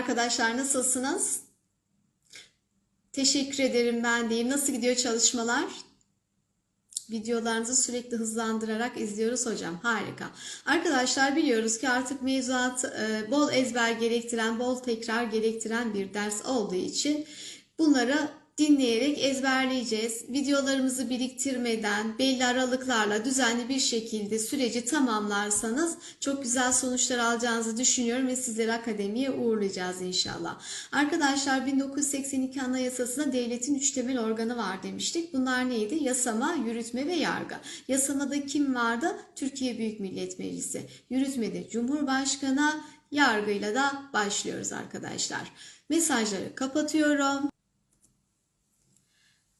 Arkadaşlar, nasılsınız? Teşekkür ederim ben deyim. Nasıl gidiyor çalışmalar? Videolarınızı sürekli hızlandırarak izliyoruz hocam. Harika. Arkadaşlar biliyoruz ki artık mevzuat e, bol ezber gerektiren, bol tekrar gerektiren bir ders olduğu için bunları dinleyerek ezberleyeceğiz. Videolarımızı biriktirmeden belli aralıklarla düzenli bir şekilde süreci tamamlarsanız çok güzel sonuçlar alacağınızı düşünüyorum ve sizleri akademiye uğurlayacağız inşallah. Arkadaşlar 1982 Anayasası'nda devletin üç temel organı var demiştik. Bunlar neydi? Yasama, yürütme ve yargı. Yasamada kim vardı? Türkiye Büyük Millet Meclisi. Yürütmede Cumhurbaşkanı, yargıyla da başlıyoruz arkadaşlar. Mesajları kapatıyorum.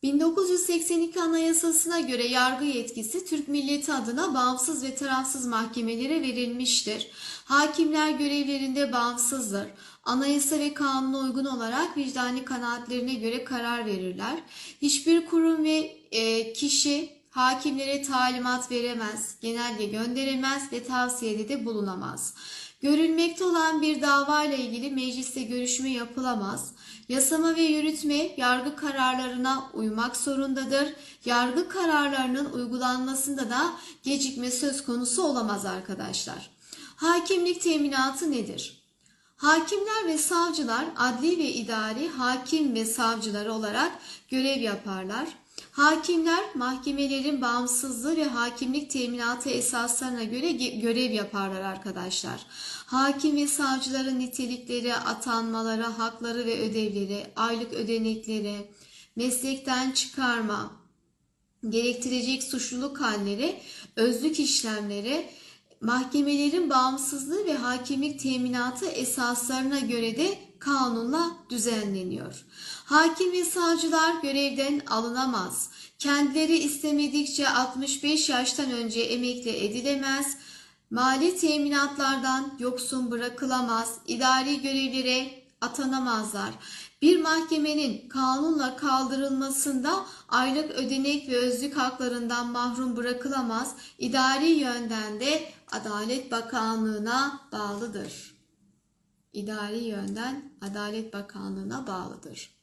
1982 Anayasası'na göre yargı yetkisi Türk milleti adına bağımsız ve tarafsız mahkemelere verilmiştir. Hakimler görevlerinde bağımsızdır. Anayasa ve kanuna uygun olarak vicdani kanaatlerine göre karar verirler. Hiçbir kurum ve e, kişi hakimlere talimat veremez, genelge gönderemez ve tavsiyede de bulunamaz. Görülmekte olan bir dava ile ilgili mecliste görüşme yapılamaz. Yasama ve yürütme yargı kararlarına uymak zorundadır. Yargı kararlarının uygulanmasında da gecikme söz konusu olamaz arkadaşlar. Hakimlik teminatı nedir? Hakimler ve savcılar adli ve idari hakim ve savcıları olarak görev yaparlar. Hakimler mahkemelerin bağımsızlığı ve hakimlik teminatı esaslarına göre görev yaparlar arkadaşlar. Hakim ve savcıların nitelikleri, atanmaları, hakları ve ödevleri, aylık ödenekleri, meslekten çıkarma, gerektirecek suçluluk halleri, özlük işlemleri, mahkemelerin bağımsızlığı ve hakimlik teminatı esaslarına göre de kanunla düzenleniyor. Hakim ve savcılar görevden alınamaz. Kendileri istemedikçe 65 yaştan önce emekli edilemez. Mali teminatlardan yoksun bırakılamaz. İdari görevlere atanamazlar. Bir mahkemenin kanunla kaldırılmasında aylık ödenek ve özlük haklarından mahrum bırakılamaz. İdari yönden de Adalet Bakanlığı'na bağlıdır. İdari yönden Adalet Bakanlığı'na bağlıdır.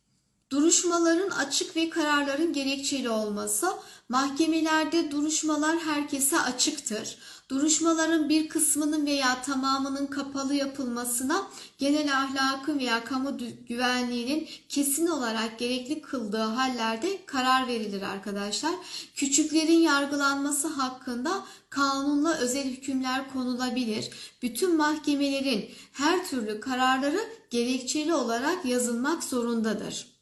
Duruşmaların açık ve kararların gerekçeli olması, mahkemelerde duruşmalar herkese açıktır. Duruşmaların bir kısmının veya tamamının kapalı yapılmasına genel ahlakın veya kamu güvenliğinin kesin olarak gerekli kıldığı hallerde karar verilir arkadaşlar. Küçüklerin yargılanması hakkında kanunla özel hükümler konulabilir. Bütün mahkemelerin her türlü kararları gerekçeli olarak yazılmak zorundadır.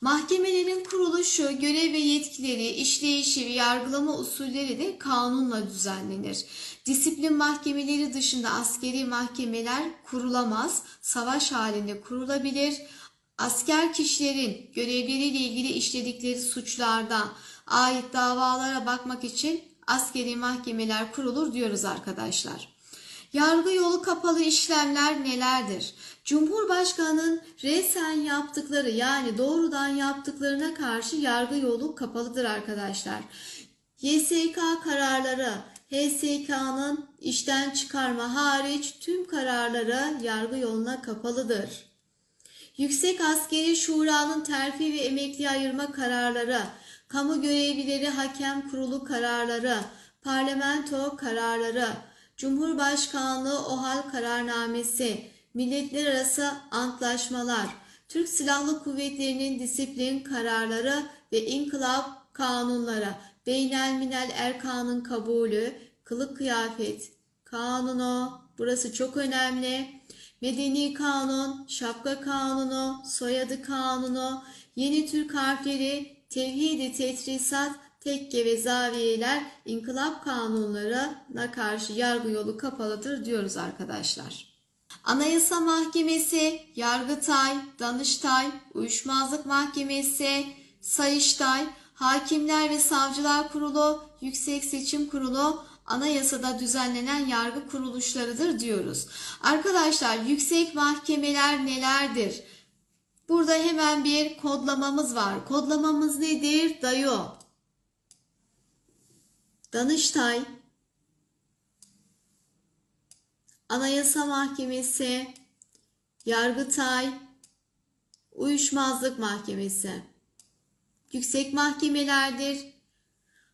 Mahkemelerin kuruluşu, görev ve yetkileri, işleyişi ve yargılama usulleri de kanunla düzenlenir. Disiplin mahkemeleri dışında askeri mahkemeler kurulamaz, savaş halinde kurulabilir. Asker kişilerin görevleriyle ilgili işledikleri suçlarda ait davalara bakmak için askeri mahkemeler kurulur diyoruz arkadaşlar. Yargı yolu kapalı işlemler nelerdir? Cumhurbaşkanının resen yaptıkları yani doğrudan yaptıklarına karşı yargı yolu kapalıdır arkadaşlar. YSK kararları HSK'nın işten çıkarma hariç tüm kararları yargı yoluna kapalıdır. Yüksek Askeri Şura'nın terfi ve emekli ayırma kararları, kamu görevlileri hakem kurulu kararları, parlamento kararları, Cumhurbaşkanlığı OHAL kararnamesi, milletler arası antlaşmalar, Türk Silahlı Kuvvetleri'nin disiplin kararları ve inkılap kanunları, Beynelminel Erkan'ın kabulü, kılık kıyafet kanunu, burası çok önemli, Medeni Kanun, Şapka Kanunu, Soyadı Kanunu, Yeni Türk harfleri, Tevhid-i Tetrisat, tekke ve zaviyeler inkılap kanunlarına karşı yargı yolu kapalıdır diyoruz arkadaşlar. Anayasa Mahkemesi, Yargıtay, Danıştay, Uyuşmazlık Mahkemesi, Sayıştay, Hakimler ve Savcılar Kurulu, Yüksek Seçim Kurulu, anayasada düzenlenen yargı kuruluşlarıdır diyoruz. Arkadaşlar yüksek mahkemeler nelerdir? Burada hemen bir kodlamamız var. Kodlamamız nedir? DAYO. Danıştay, Anayasa Mahkemesi, Yargıtay, Uyuşmazlık Mahkemesi, yüksek mahkemelerdir.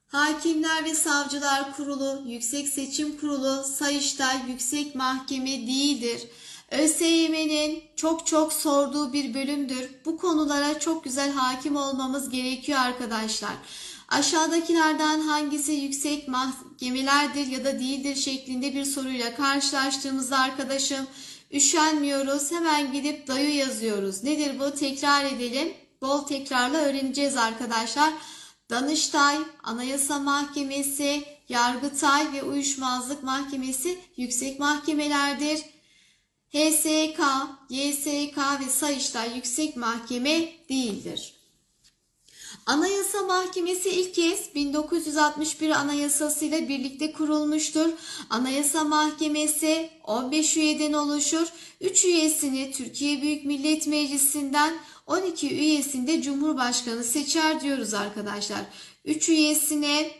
Hakimler ve Savcılar Kurulu, Yüksek Seçim Kurulu, Sayıştay Yüksek Mahkeme değildir. ÖSYM'nin çok çok sorduğu bir bölümdür. Bu konulara çok güzel hakim olmamız gerekiyor arkadaşlar. Aşağıdakilerden hangisi yüksek mahkemelerdir ya da değildir şeklinde bir soruyla karşılaştığımızda arkadaşım üşenmiyoruz. Hemen gidip dayu yazıyoruz. Nedir bu? Tekrar edelim. Bol tekrarla öğreneceğiz arkadaşlar. Danıştay, Anayasa Mahkemesi, Yargıtay ve Uyuşmazlık Mahkemesi yüksek mahkemelerdir. HSK, YSK ve Sayıştay yüksek mahkeme değildir. Anayasa Mahkemesi ilk kez 1961 Anayasası ile birlikte kurulmuştur. Anayasa Mahkemesi 15 üyeden oluşur. 3 üyesini Türkiye Büyük Millet Meclisi'nden 12 üyesinde Cumhurbaşkanı seçer diyoruz arkadaşlar. 3 üyesine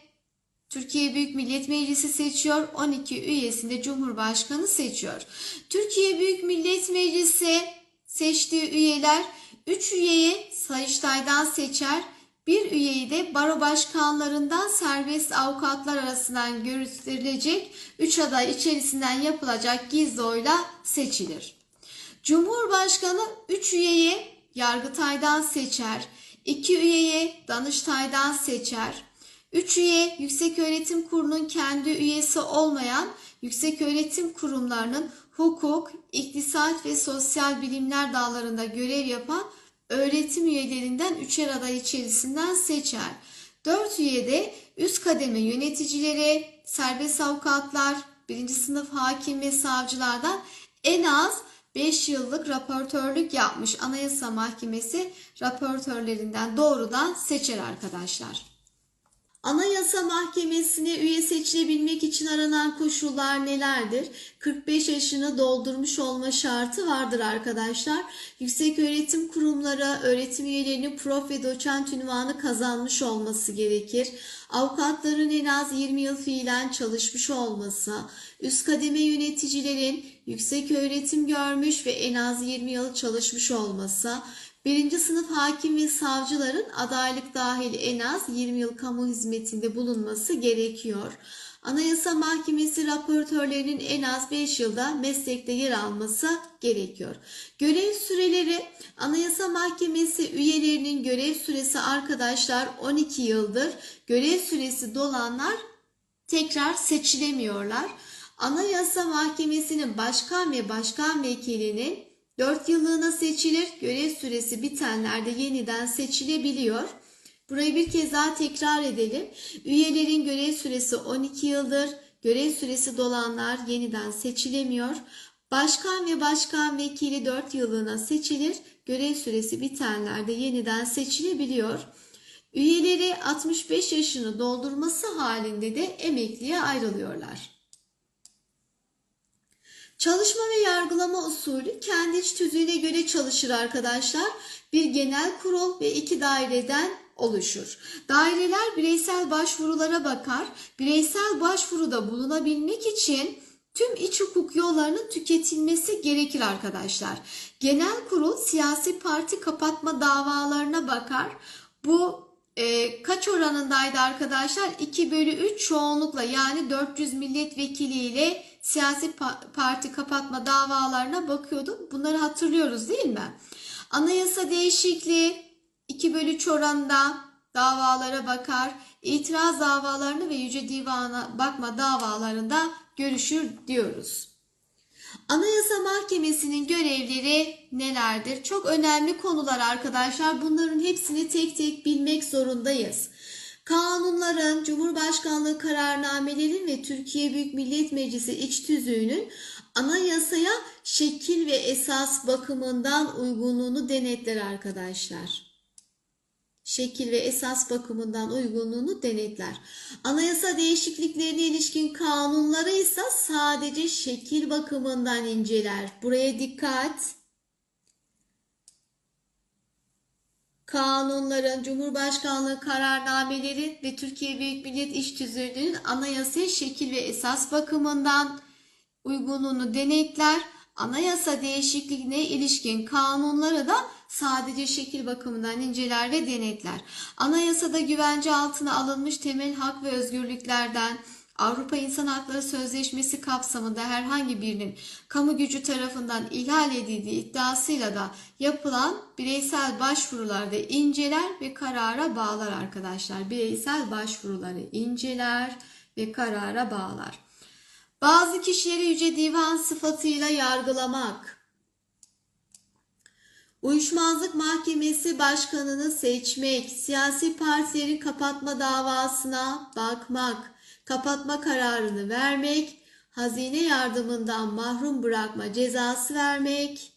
Türkiye Büyük Millet Meclisi seçiyor. 12 üyesinde Cumhurbaşkanı seçiyor. Türkiye Büyük Millet Meclisi seçtiği üyeler 3 üyeyi Sayıştay'dan seçer. Bir üyeyi de baro başkanlarından serbest avukatlar arasından gösterilecek 3 aday içerisinden yapılacak gizli oyla seçilir. Cumhurbaşkanı 3 üyeyi Yargıtay'dan seçer, 2 üyeyi Danıştay'dan seçer, 3 üye Yükseköğretim Kurulu'nun kendi üyesi olmayan yükseköğretim kurumlarının hukuk, iktisat ve sosyal bilimler dallarında görev yapan öğretim üyelerinden üçer aday içerisinden seçer. 4 üye de üst kademe yöneticileri, serbest avukatlar, birinci sınıf hakim ve savcılardan en az 5 yıllık raportörlük yapmış Anayasa Mahkemesi raportörlerinden doğrudan seçer arkadaşlar. Anayasa Mahkemesi'ne üye seçilebilmek için aranan koşullar nelerdir? 45 yaşını doldurmuş olma şartı vardır arkadaşlar. Yüksek öğretim kurumları öğretim üyelerinin prof ve doçent ünvanı kazanmış olması gerekir. Avukatların en az 20 yıl fiilen çalışmış olması, üst kademe yöneticilerin yüksek öğretim görmüş ve en az 20 yıl çalışmış olması, Birinci sınıf hakim ve savcıların adaylık dahil en az 20 yıl kamu hizmetinde bulunması gerekiyor. Anayasa Mahkemesi raportörlerinin en az 5 yılda meslekte yer alması gerekiyor. Görev süreleri Anayasa Mahkemesi üyelerinin görev süresi arkadaşlar 12 yıldır. Görev süresi dolanlar tekrar seçilemiyorlar. Anayasa Mahkemesi'nin başkan ve başkan vekilinin 4 yıllığına seçilir. Görev süresi bitenlerde yeniden seçilebiliyor. Burayı bir kez daha tekrar edelim. Üyelerin görev süresi 12 yıldır. Görev süresi dolanlar yeniden seçilemiyor. Başkan ve başkan vekili 4 yıllığına seçilir. Görev süresi bitenlerde yeniden seçilebiliyor. Üyeleri 65 yaşını doldurması halinde de emekliye ayrılıyorlar. Çalışma ve yargılama usulü kendi iç tüzüğüne göre çalışır arkadaşlar. Bir genel kurul ve iki daireden oluşur. Daireler bireysel başvurulara bakar. Bireysel başvuruda bulunabilmek için tüm iç hukuk yollarının tüketilmesi gerekir arkadaşlar. Genel kurul siyasi parti kapatma davalarına bakar. Bu e, kaç oranındaydı arkadaşlar? 2 bölü 3 çoğunlukla yani 400 milletvekili ile siyasi parti kapatma davalarına bakıyordum. Bunları hatırlıyoruz değil mi? Anayasa değişikliği 2 bölü 3 oranında davalara bakar. İtiraz davalarını ve Yüce Divan'a bakma davalarında görüşür diyoruz. Anayasa Mahkemesi'nin görevleri nelerdir? Çok önemli konular arkadaşlar. Bunların hepsini tek tek bilmek zorundayız. Kanunların, Cumhurbaşkanlığı kararnamelerin ve Türkiye Büyük Millet Meclisi iç tüzüğünün anayasaya şekil ve esas bakımından uygunluğunu denetler arkadaşlar. Şekil ve esas bakımından uygunluğunu denetler. Anayasa değişikliklerine ilişkin kanunları ise sadece şekil bakımından inceler. Buraya dikkat. Kanunların, Cumhurbaşkanlığı kararnameleri ve Türkiye Büyük Millet İş Tüzüğü'nün anayasaya şekil ve esas bakımından uygunluğunu denetler. anayasa değişikliğine ilişkin kanunları da sadece şekil bakımından inceler ve denetler. Anayasada güvence altına alınmış temel hak ve özgürlüklerden Avrupa İnsan Hakları Sözleşmesi kapsamında herhangi birinin kamu gücü tarafından ihlal edildiği iddiasıyla da yapılan bireysel başvurularda inceler ve karara bağlar arkadaşlar. Bireysel başvuruları inceler ve karara bağlar. Bazı kişileri Yüce Divan sıfatıyla yargılamak. Uyuşmazlık Mahkemesi Başkanını seçmek, siyasi partilerin kapatma davasına bakmak, kapatma kararını vermek, hazine yardımından mahrum bırakma cezası vermek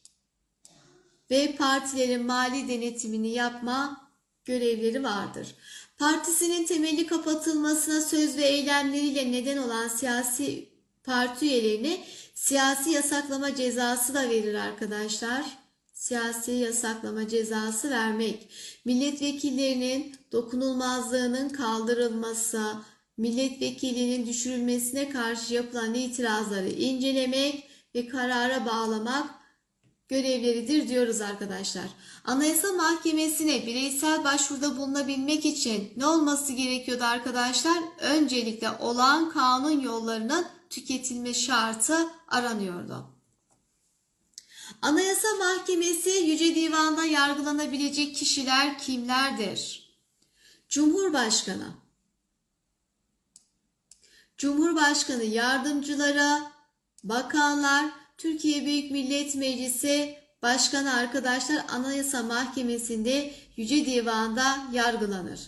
ve partilerin mali denetimini yapma görevleri vardır. Partisinin temeli kapatılmasına söz ve eylemleriyle neden olan siyasi parti üyelerine siyasi yasaklama cezası da verir arkadaşlar. Siyasi yasaklama cezası vermek, milletvekillerinin dokunulmazlığının kaldırılması, milletvekilinin düşürülmesine karşı yapılan itirazları incelemek ve karara bağlamak görevleridir diyoruz arkadaşlar. Anayasa Mahkemesi'ne bireysel başvuruda bulunabilmek için ne olması gerekiyordu arkadaşlar? Öncelikle olan kanun yollarının tüketilme şartı aranıyordu. Anayasa Mahkemesi Yüce Divan'da yargılanabilecek kişiler kimlerdir? Cumhurbaşkanı, Cumhurbaşkanı yardımcıları, bakanlar, Türkiye Büyük Millet Meclisi Başkanı arkadaşlar Anayasa Mahkemesi'nde Yüce Divan'da yargılanır.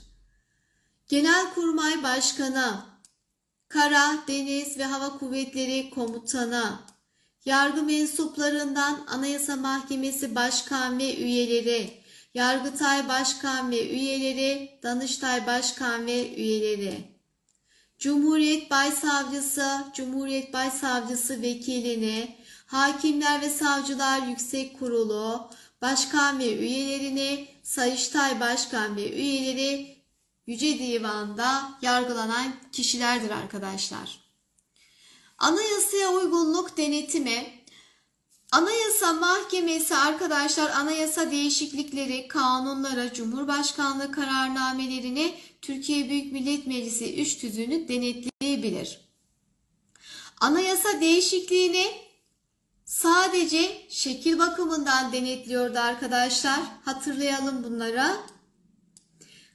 Genelkurmay Başkanı, Kara, Deniz ve Hava Kuvvetleri Komutanı, yargı mensuplarından Anayasa Mahkemesi Başkan ve üyeleri, Yargıtay Başkan ve üyeleri, Danıştay Başkan ve üyeleri, Cumhuriyet Başsavcısı, Cumhuriyet Başsavcısı vekilini, Hakimler ve Savcılar Yüksek Kurulu, Başkan ve üyelerini, Sayıştay Başkan ve üyeleri Yüce Divan'da yargılanan kişilerdir arkadaşlar. Anayasaya uygunluk denetimi Anayasa Mahkemesi arkadaşlar anayasa değişiklikleri, kanunlara, Cumhurbaşkanlığı kararnamelerini Türkiye Büyük Millet Meclisi 3 tüzüğünü denetleyebilir. Anayasa değişikliğini sadece şekil bakımından denetliyordu arkadaşlar. Hatırlayalım bunlara.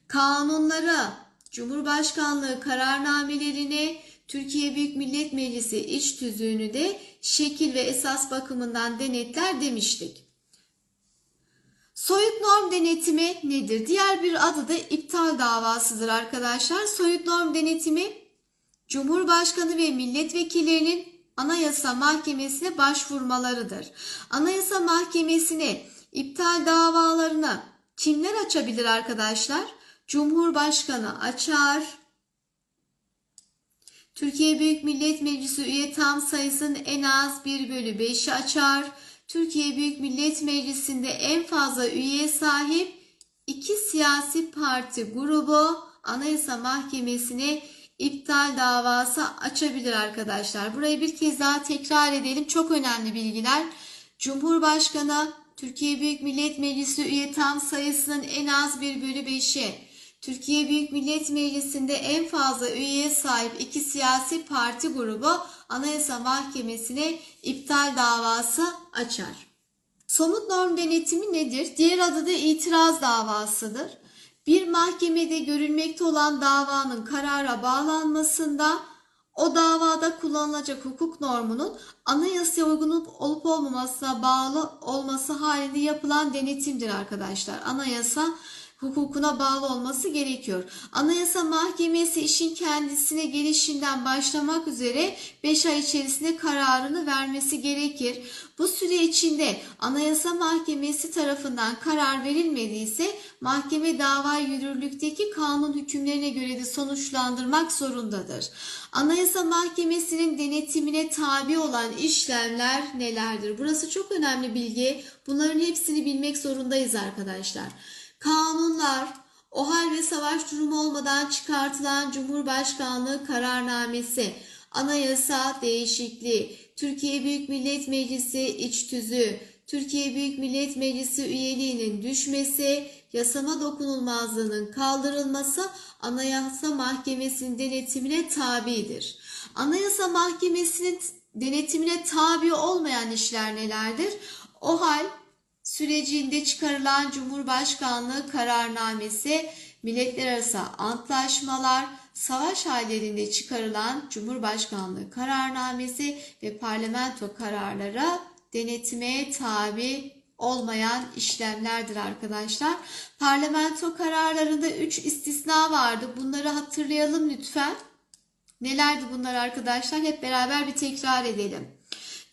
Kanunları, Cumhurbaşkanlığı kararnamelerini, Türkiye Büyük Millet Meclisi iç tüzüğünü de şekil ve esas bakımından denetler demiştik. Soyut norm denetimi nedir? Diğer bir adı da iptal davasıdır arkadaşlar. Soyut norm denetimi Cumhurbaşkanı ve milletvekillerinin Anayasa Mahkemesi'ne başvurmalarıdır. Anayasa Mahkemesi'ne iptal davalarını kimler açabilir arkadaşlar? Cumhurbaşkanı açar. Türkiye Büyük Millet Meclisi üye tam sayısının en az 1 bölü 5'i açar. Türkiye Büyük Millet Meclisi'nde en fazla üyeye sahip iki siyasi parti grubu Anayasa Mahkemesi'ne iptal davası açabilir arkadaşlar. Burayı bir kez daha tekrar edelim. Çok önemli bilgiler. Cumhurbaşkanı Türkiye Büyük Millet Meclisi üye tam sayısının en az 1 bölü 5'i Türkiye Büyük Millet Meclisi'nde en fazla üyeye sahip iki siyasi parti grubu Anayasa Mahkemesi'ne iptal davası açar. Somut norm denetimi nedir? Diğer adı da itiraz davasıdır. Bir mahkemede görülmekte olan davanın karara bağlanmasında o davada kullanılacak hukuk normunun anayasaya uygun olup olmamasına bağlı olması halinde yapılan denetimdir arkadaşlar. Anayasa hukukuna bağlı olması gerekiyor. Anayasa Mahkemesi işin kendisine gelişinden başlamak üzere 5 ay içerisinde kararını vermesi gerekir. Bu süre içinde Anayasa Mahkemesi tarafından karar verilmediyse mahkeme dava yürürlükteki kanun hükümlerine göre de sonuçlandırmak zorundadır. Anayasa Mahkemesi'nin denetimine tabi olan işlemler nelerdir? Burası çok önemli bilgi. Bunların hepsini bilmek zorundayız arkadaşlar. Kanunlar, o hal ve savaş durumu olmadan çıkartılan Cumhurbaşkanlığı kararnamesi, anayasa değişikliği, Türkiye Büyük Millet Meclisi iç tüzüğü, Türkiye Büyük Millet Meclisi üyeliğinin düşmesi, yasama dokunulmazlığının kaldırılması Anayasa Mahkemesi'nin denetimine tabidir. Anayasa Mahkemesi'nin denetimine tabi olmayan işler nelerdir? O hal sürecinde çıkarılan Cumhurbaşkanlığı kararnamesi, milletler arası antlaşmalar, savaş hallerinde çıkarılan Cumhurbaşkanlığı kararnamesi ve parlamento kararlara denetime tabi olmayan işlemlerdir arkadaşlar. Parlamento kararlarında 3 istisna vardı. Bunları hatırlayalım lütfen. Nelerdi bunlar arkadaşlar? Hep beraber bir tekrar edelim.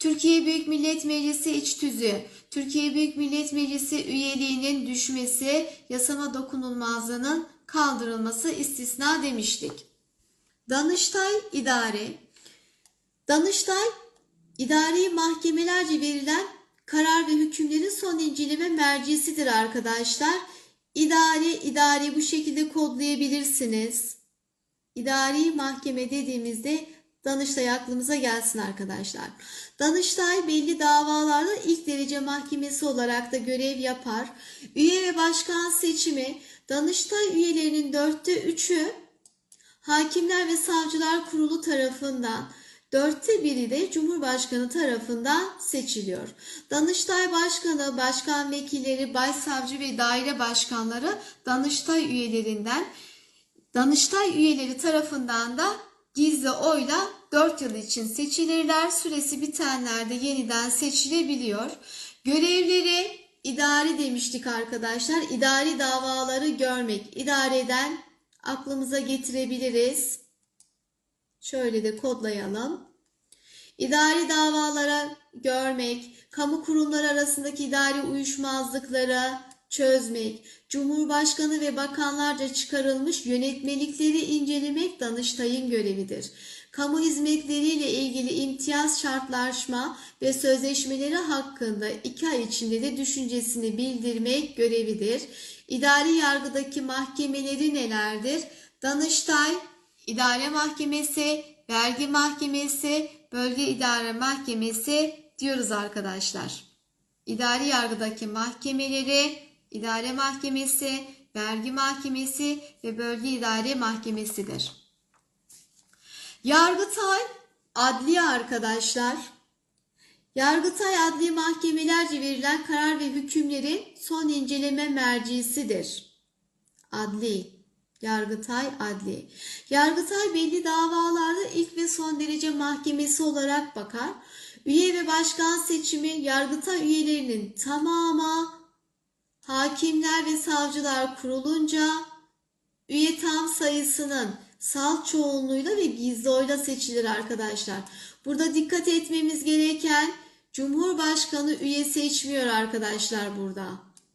Türkiye Büyük Millet Meclisi iç tüzüğü, Türkiye Büyük Millet Meclisi üyeliğinin düşmesi, yasama dokunulmazlığının kaldırılması istisna demiştik. Danıştay idare, Danıştay idari mahkemelerce verilen karar ve hükümlerin son inceleme mercisidir arkadaşlar. İdari, idari bu şekilde kodlayabilirsiniz. İdari mahkeme dediğimizde Danıştay aklımıza gelsin arkadaşlar. Danıştay belli davalarda ilk derece mahkemesi olarak da görev yapar. Üye ve başkan seçimi Danıştay üyelerinin dörtte üçü Hakimler ve Savcılar Kurulu tarafından dörtte biri de Cumhurbaşkanı tarafından seçiliyor. Danıştay Başkanı, başkan vekilleri, başsavcı ve daire başkanları Danıştay üyelerinden Danıştay üyeleri tarafından da gizli oyla 4 yıl için seçilirler. Süresi bitenlerde yeniden seçilebiliyor. Görevleri idari demiştik arkadaşlar. İdari davaları görmek, idareden aklımıza getirebiliriz. Şöyle de kodlayalım. İdari davalara görmek, kamu kurumları arasındaki idari uyuşmazlıkları çözmek, Cumhurbaşkanı ve bakanlarca çıkarılmış yönetmelikleri incelemek Danıştay'ın görevidir. Kamu hizmetleriyle ilgili imtiyaz şartlaşma ve sözleşmeleri hakkında iki ay içinde de düşüncesini bildirmek görevidir. İdari yargıdaki mahkemeleri nelerdir? Danıştay, İdare Mahkemesi, Vergi Mahkemesi, Bölge İdare Mahkemesi diyoruz arkadaşlar. İdari yargıdaki mahkemeleri, İdare Mahkemesi, Vergi Mahkemesi ve Bölge İdare Mahkemesidir. Yargıtay adli arkadaşlar. Yargıtay adli mahkemelerce verilen karar ve hükümlerin son inceleme mercisidir. Adli. Yargıtay adli. Yargıtay belli davalarda ilk ve son derece mahkemesi olarak bakar. Üye ve başkan seçimi Yargıtay üyelerinin tamamı hakimler ve savcılar kurulunca üye tam sayısının salt çoğunluğuyla ve gizli oyla seçilir arkadaşlar. Burada dikkat etmemiz gereken Cumhurbaşkanı üye seçmiyor arkadaşlar burada.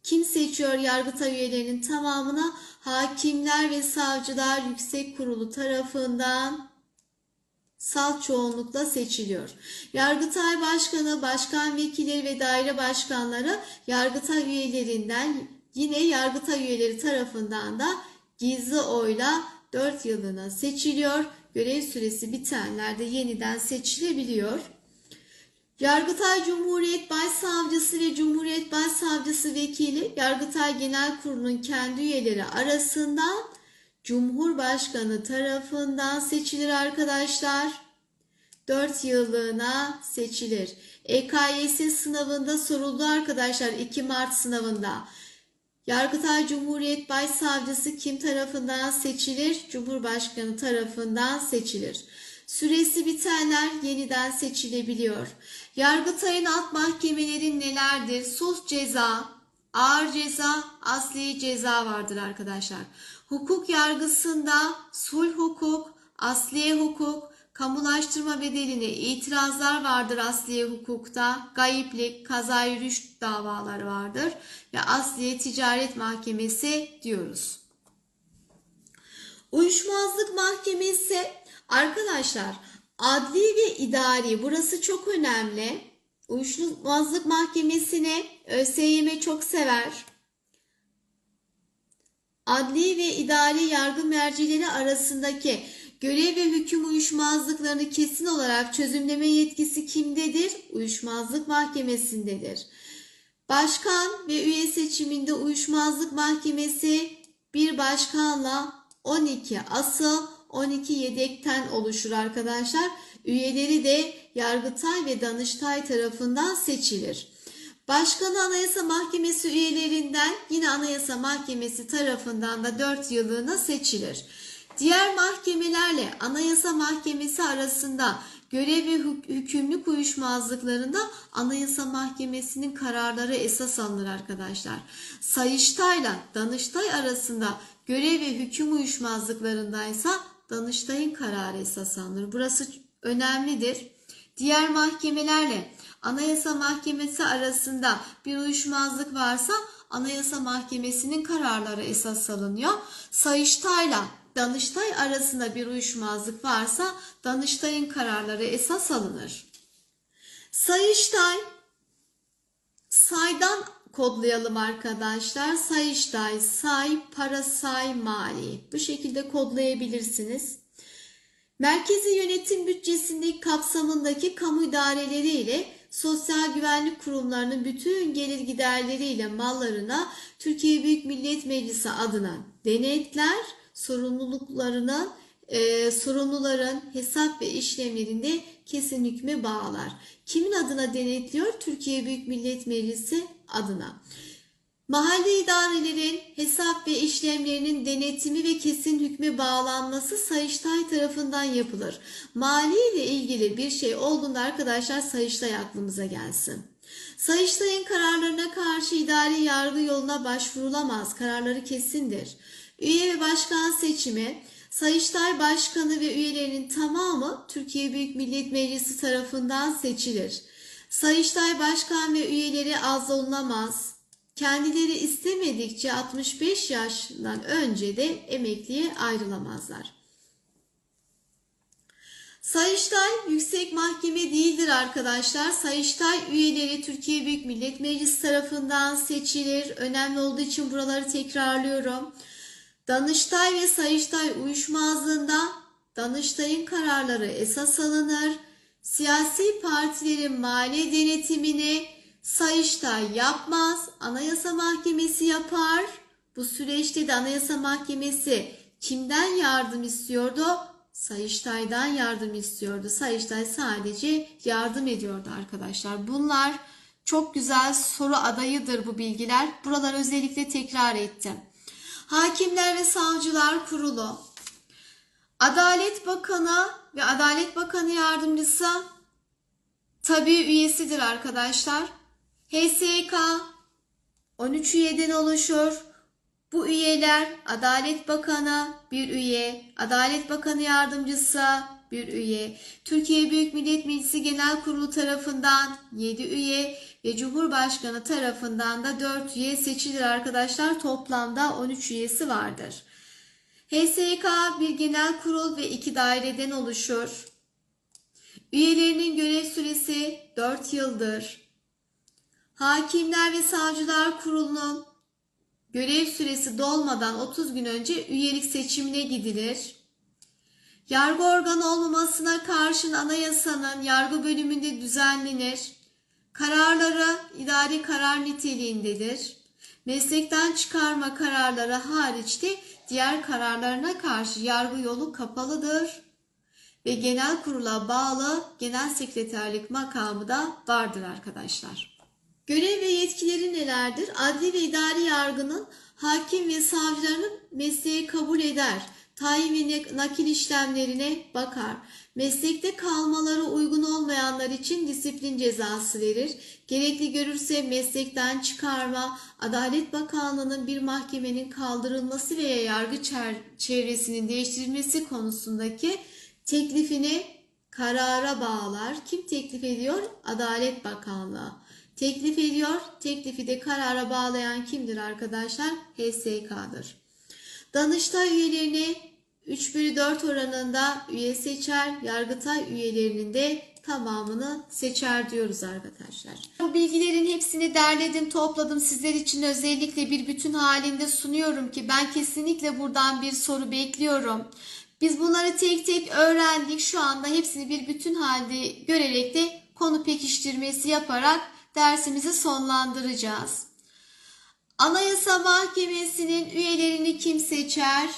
Kim seçiyor Yargıtay üyelerinin tamamına? Hakimler ve Savcılar Yüksek Kurulu tarafından salt çoğunlukla seçiliyor. Yargıtay Başkanı, Başkan Vekilleri ve Daire Başkanları Yargıtay üyelerinden yine Yargıtay üyeleri tarafından da gizli oyla 4 yılına seçiliyor. Görev süresi bitenlerde yeniden seçilebiliyor. Yargıtay Cumhuriyet Başsavcısı ve Cumhuriyet Başsavcısı Vekili Yargıtay Genel Kurulu'nun kendi üyeleri arasından Cumhurbaşkanı tarafından seçilir arkadaşlar. 4 yıllığına seçilir. EKYS sınavında soruldu arkadaşlar 2 Mart sınavında. Yargıtay Cumhuriyet Başsavcısı kim tarafından seçilir? Cumhurbaşkanı tarafından seçilir. Süresi bitenler yeniden seçilebiliyor. Yargıtay'ın alt mahkemeleri nelerdir? Sulh ceza, ağır ceza, asli ceza vardır arkadaşlar. Hukuk yargısında sulh hukuk, asliye hukuk, kamulaştırma bedeline itirazlar vardır asliye hukukta, gayiplik, kazayı rüşt davaları vardır ve asliye ticaret mahkemesi diyoruz. Uyuşmazlık mahkemesi arkadaşlar adli ve idari burası çok önemli. Uyuşmazlık mahkemesine ÖSYM çok sever. Adli ve idari yargı mercileri arasındaki Görev ve hüküm uyuşmazlıklarını kesin olarak çözümleme yetkisi kimdedir? Uyuşmazlık mahkemesindedir. Başkan ve üye seçiminde uyuşmazlık mahkemesi bir başkanla 12 asıl 12 yedekten oluşur arkadaşlar. Üyeleri de Yargıtay ve Danıştay tarafından seçilir. Başkanı Anayasa Mahkemesi üyelerinden yine Anayasa Mahkemesi tarafından da 4 yıllığına seçilir. Diğer mahkemelerle Anayasa Mahkemesi arasında görev ve hük- hükümlülük uyuşmazlıklarında Anayasa Mahkemesi'nin kararları esas alınır arkadaşlar. Sayıştay'la Danıştay arasında görev ve hüküm uyuşmazlıklarındaysa Danıştay'ın kararı esas alınır. Burası önemlidir. Diğer mahkemelerle Anayasa Mahkemesi arasında bir uyuşmazlık varsa Anayasa Mahkemesi'nin kararları esas alınıyor. Sayıştay'la Danıştay arasında bir uyuşmazlık varsa Danıştay'ın kararları esas alınır. Sayıştay saydan kodlayalım arkadaşlar. Sayıştay, say, para say, mali. Bu şekilde kodlayabilirsiniz. Merkezi yönetim bütçesindeki kapsamındaki kamu idareleri ile sosyal güvenlik kurumlarının bütün gelir giderleriyle mallarına Türkiye Büyük Millet Meclisi adına denetler, sorumluluklarına e, sorumluların hesap ve işlemlerinde kesin hükme bağlar. Kimin adına denetliyor? Türkiye Büyük Millet Meclisi adına. Mahalle idarelerin hesap ve işlemlerinin denetimi ve kesin hükme bağlanması Sayıştay tarafından yapılır. Mali ile ilgili bir şey olduğunda arkadaşlar Sayıştay aklımıza gelsin. Sayıştay'ın kararlarına karşı idari yargı yoluna başvurulamaz. Kararları kesindir. Üye ve başkan seçimi Sayıştay Başkanı ve üyelerinin tamamı Türkiye Büyük Millet Meclisi tarafından seçilir. Sayıştay Başkan ve üyeleri azalınamaz. Kendileri istemedikçe 65 yaşından önce de emekliye ayrılamazlar. Sayıştay yüksek mahkeme değildir arkadaşlar. Sayıştay üyeleri Türkiye Büyük Millet Meclisi tarafından seçilir. Önemli olduğu için buraları tekrarlıyorum. Danıştay ve Sayıştay uyuşmazlığında Danıştay'ın kararları esas alınır. Siyasi partilerin mali denetimini Sayıştay yapmaz, Anayasa Mahkemesi yapar. Bu süreçte de Anayasa Mahkemesi kimden yardım istiyordu? Sayıştay'dan yardım istiyordu. Sayıştay sadece yardım ediyordu arkadaşlar. Bunlar çok güzel soru adayıdır bu bilgiler. Buralar özellikle tekrar ettim. Hakimler ve Savcılar Kurulu, Adalet Bakanı ve Adalet Bakanı Yardımcısı tabi üyesidir arkadaşlar. HSK 13 üyeden oluşur. Bu üyeler Adalet Bakanı bir üye, Adalet Bakanı Yardımcısı bir üye, Türkiye Büyük Millet Meclisi Genel Kurulu tarafından 7 üye ve Cumhurbaşkanı tarafından da 4 üye seçilir arkadaşlar. Toplamda 13 üyesi vardır. HSK bir genel kurul ve iki daireden oluşur. Üyelerinin görev süresi 4 yıldır. Hakimler ve Savcılar Kurulu'nun görev süresi dolmadan 30 gün önce üyelik seçimine gidilir. Yargı organı olmamasına karşın anayasanın yargı bölümünde düzenlenir. Kararları idari karar niteliğindedir. Meslekten çıkarma kararları hariçte diğer kararlarına karşı yargı yolu kapalıdır ve genel kurula bağlı genel sekreterlik makamı da vardır arkadaşlar. Görev ve yetkileri nelerdir? Adli ve idari yargının hakim ve savcılarının mesleği kabul eder. Tayin ve nakil işlemlerine bakar. Meslekte kalmaları uygun olmayanlar için disiplin cezası verir. Gerekli görürse meslekten çıkarma, Adalet Bakanlığı'nın bir mahkemenin kaldırılması veya yargı çevresinin değiştirilmesi konusundaki teklifini karara bağlar. Kim teklif ediyor? Adalet Bakanlığı teklif ediyor. Teklifi de karara bağlayan kimdir arkadaşlar? HSK'dır. Danıştay üyelerini 3 bölü 4 oranında üye seçer. Yargıtay üyelerinin de tamamını seçer diyoruz arkadaşlar. Bu bilgilerin hepsini derledim, topladım. Sizler için özellikle bir bütün halinde sunuyorum ki ben kesinlikle buradan bir soru bekliyorum. Biz bunları tek tek öğrendik. Şu anda hepsini bir bütün halde görerek de konu pekiştirmesi yaparak dersimizi sonlandıracağız. Anayasa Mahkemesi'nin üyelerini kim seçer?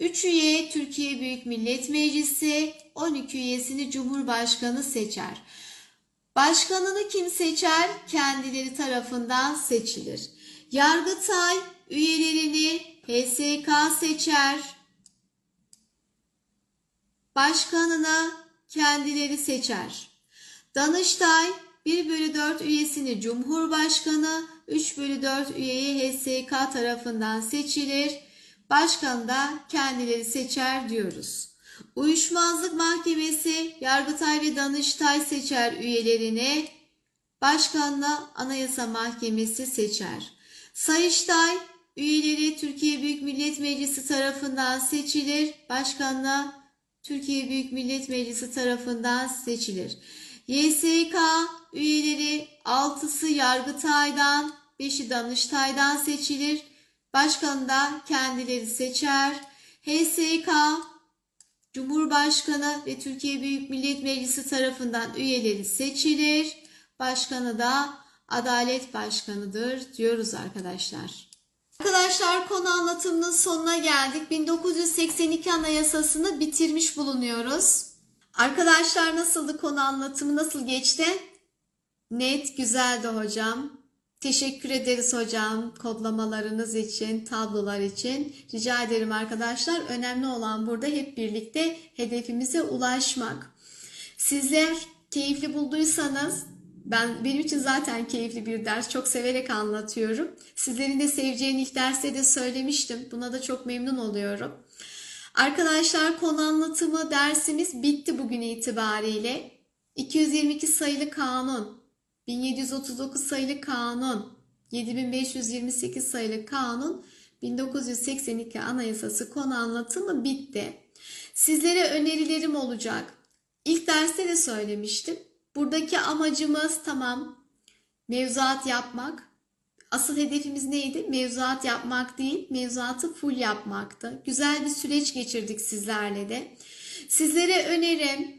3 üye Türkiye Büyük Millet Meclisi, 12 üyesini Cumhurbaşkanı seçer. Başkanını kim seçer? Kendileri tarafından seçilir. Yargıtay üyelerini HSK seçer. Başkanını kendileri seçer. Danıştay 1 bölü 4 üyesini Cumhurbaşkanı, 3 bölü 4 üyeyi HSK tarafından seçilir. Başkanı da kendileri seçer diyoruz. Uyuşmazlık Mahkemesi Yargıtay ve Danıştay seçer üyelerini. Başkanla Anayasa Mahkemesi seçer. Sayıştay üyeleri Türkiye Büyük Millet Meclisi tarafından seçilir. Başkanla Türkiye Büyük Millet Meclisi tarafından seçilir. YSK üyeleri 6'sı Yargıtay'dan, 5'i Danıştay'dan seçilir. Başkanı da kendileri seçer. HSK Cumhurbaşkanı ve Türkiye Büyük Millet Meclisi tarafından üyeleri seçilir. Başkanı da Adalet Başkanı'dır diyoruz arkadaşlar. Arkadaşlar konu anlatımının sonuna geldik. 1982 Anayasasını bitirmiş bulunuyoruz. Arkadaşlar nasıldı konu anlatımı nasıl geçti? Net, güzeldi hocam. Teşekkür ederiz hocam kodlamalarınız için, tablolar için. Rica ederim arkadaşlar. Önemli olan burada hep birlikte hedefimize ulaşmak. Sizler keyifli bulduysanız ben benim için zaten keyifli bir ders. Çok severek anlatıyorum. Sizlerin de seveceğini ilk derste de söylemiştim. Buna da çok memnun oluyorum. Arkadaşlar konu anlatımı dersimiz bitti bugün itibariyle. 222 sayılı kanun, 1739 sayılı kanun, 7528 sayılı kanun, 1982 anayasası konu anlatımı bitti. Sizlere önerilerim olacak. İlk derste de söylemiştim. Buradaki amacımız tamam mevzuat yapmak. Asıl hedefimiz neydi? Mevzuat yapmak değil, mevzuatı full yapmaktı. Güzel bir süreç geçirdik sizlerle de. Sizlere önerim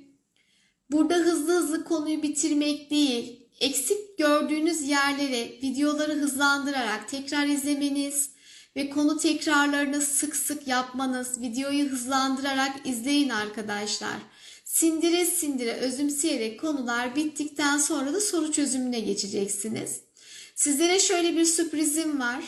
burada hızlı hızlı konuyu bitirmek değil, eksik gördüğünüz yerlere videoları hızlandırarak tekrar izlemeniz ve konu tekrarlarını sık sık yapmanız, videoyu hızlandırarak izleyin arkadaşlar. Sindire sindire özümseyerek konular bittikten sonra da soru çözümüne geçeceksiniz. Sizlere şöyle bir sürprizim var.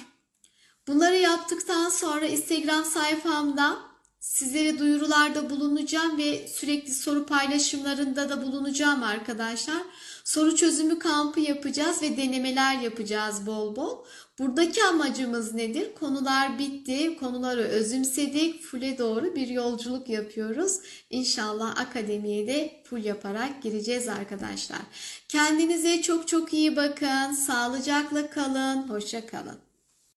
Bunları yaptıktan sonra Instagram sayfamda sizlere duyurularda bulunacağım ve sürekli soru paylaşımlarında da bulunacağım arkadaşlar. Soru çözümü kampı yapacağız ve denemeler yapacağız bol bol. Buradaki amacımız nedir? Konular bitti, konuları özümsedik, full'e doğru bir yolculuk yapıyoruz. İnşallah akademiye de full yaparak gireceğiz arkadaşlar. Kendinize çok çok iyi bakın, sağlıcakla kalın, hoşça kalın.